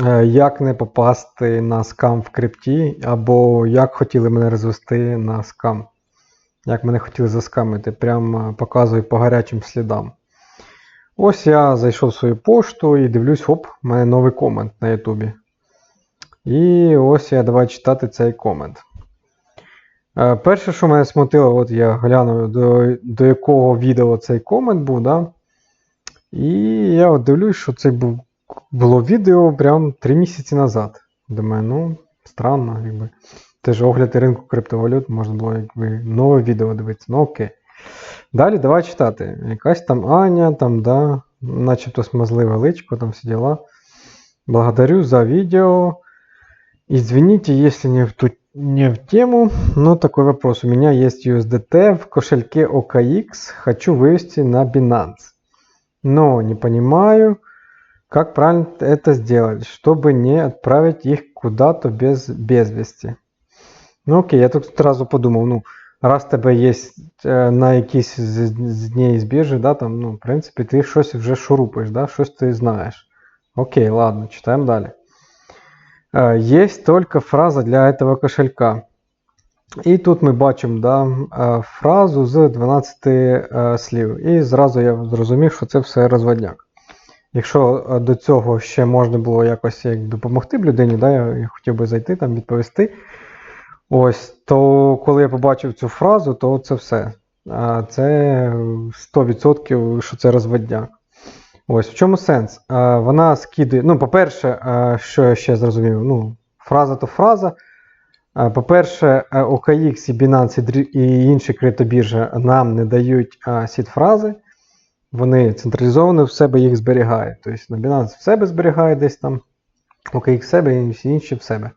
Е, Як не попасти на скам в крипті, або як хотіли мене розвести на скам. Як мене хотіли заскамити, прям е, показую по гарячим слідам. Ось я зайшов в свою пошту і дивлюсь, оп, у мене новий комент на Ютубі. І ось я давай читати цей комент. Е, Перше, що мене смутило, от я глянув, до, до якого відео цей комент був, да? І я от дивлюсь, що це був, було відео прям 3 місяці назад. Думаю, ну, странно, якби. Теж огляд ринку криптовалют, можна було якби нове відео дивитися. Ну окей. Далі давай читати. Якась там Аня, там, да, начебто смазливе личко, там всі діла. Благодарю за видео. Извините, если не в, ту, не в тему, но такой вопрос. У меня есть USDT в кошельке OKX, хочу вывести на Binance. Но не понимаю, как правильно это сделать, чтобы не отправить их куда-то без, без вести. Ну окей, я тут сразу подумав, ну, раз в тебе є е, на якійсь з, з дней з біржі, да, там, ну, в принципі, ти щось вже шурупаєш, да, щось ти знаєш. Окей, ладно, читаємо далі. Е, Є тільки фраза для этого кошелька. І тут ми бачимо да, е, фразу з 12 е, слів. І зразу я зрозумів, що це все розводняк. Якщо е, до цього ще можна було якось як допомогти б людині, да, я, хотів би зайти там відповісти. Ось, то коли я побачив цю фразу, то це все. А Це 100%, що це розводняк. Ось в чому сенс? А, Вона скидує. Ну, по-перше, а, що я ще зрозумів, ну, фраза то фраза. По-перше, OKX і Binance і інші криптобіржі нам не дають а, сід-фрази. Вони централізовано в себе їх зберігають. Тобто на Binance в себе зберігає десь там, OKX в себе і всі інші в себе.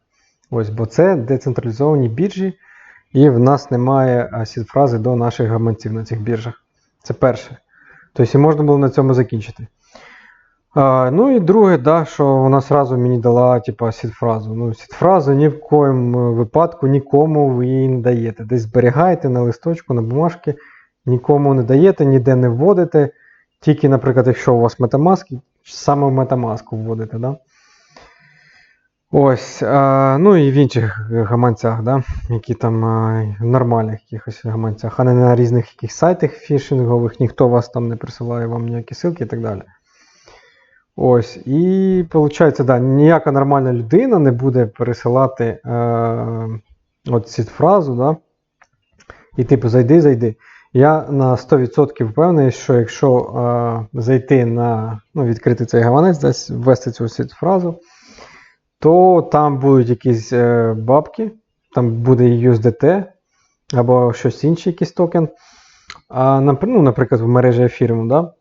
Ось, бо це децентралізовані біржі, і в нас немає а, сід-фрази до наших гаманців на цих біржах. Це перше. Тобто можна було на цьому закінчити. А, ну і друге, да, що вона сразу мені дала типа, сід-фразу. Ну, сід-фразу ні в коєму випадку нікому ви її не даєте. Десь зберігаєте на листочку, на бумажці, нікому не даєте, ніде не вводите. Тільки, наприклад, якщо у вас Metamask, саме в Metamask вводите. Да? Ось, а, ну і в інших гаманцях, да, які там а, в нормальних якихось гаманцях, а не на різних яких сайтах фішингових, ніхто вас там не присилає вам ніякі ссылки і так далі. Ось, і виходить, да, ніяка нормальна людина не буде пересилати е, от цю фразу, да, і типу зайди, зайди. Я на 100% впевнений, що якщо е, зайти на ну, відкрити цей гаманець, десь ввести цю фразу, то там будуть якісь е, бабки, там буде USDT або щось інше, якийсь токен. А, ну, наприклад, в мережі ефіру, да?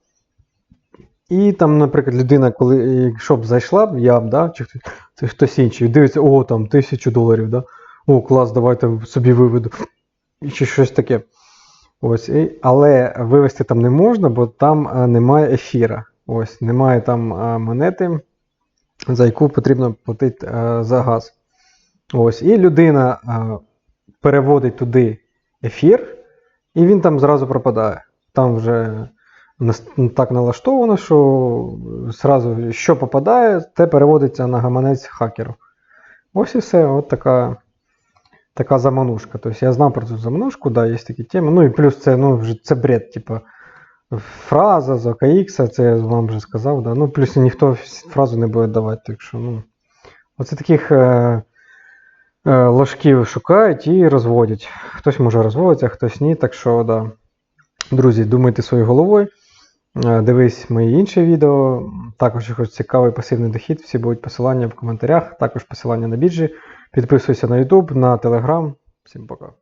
І там, наприклад, людина, коли якщо б зайшла я б, да, чи хтось інший, дивиться, о, там тисячу доларів, да? О, клас, давайте собі виведу. Чи щось таке. Ось, але вивести там не можна, бо там немає ефіра. Ось, немає там монети, за яку потрібно платити за газ. Ось, і людина переводить туди ефір, і він там зразу пропадає. Там вже так налаштовано, що зразу, що попадає, те переводиться на гаманець хакеру. Ось і все, от така, така заманушка. Тобто я знав про цю заманушку, да, є такі теми. Ну і плюс це, ну, вже, це бред, типу, фраза з OKX, це я вам вже сказав. Да. Ну, плюс ніхто фразу не буде давати. Так що, ну, оце таких е, е, ложків шукають і розводять. Хтось може розводиться, хтось ні. Так що, да. Друзі, думайте своєю головою. Е, Дивись мої інші відео. Також якщо цікавий пасивний дохід, всі будуть посилання в коментарях, також посилання на біржі. Підписуйся на YouTube, на Telegram. Всім пока.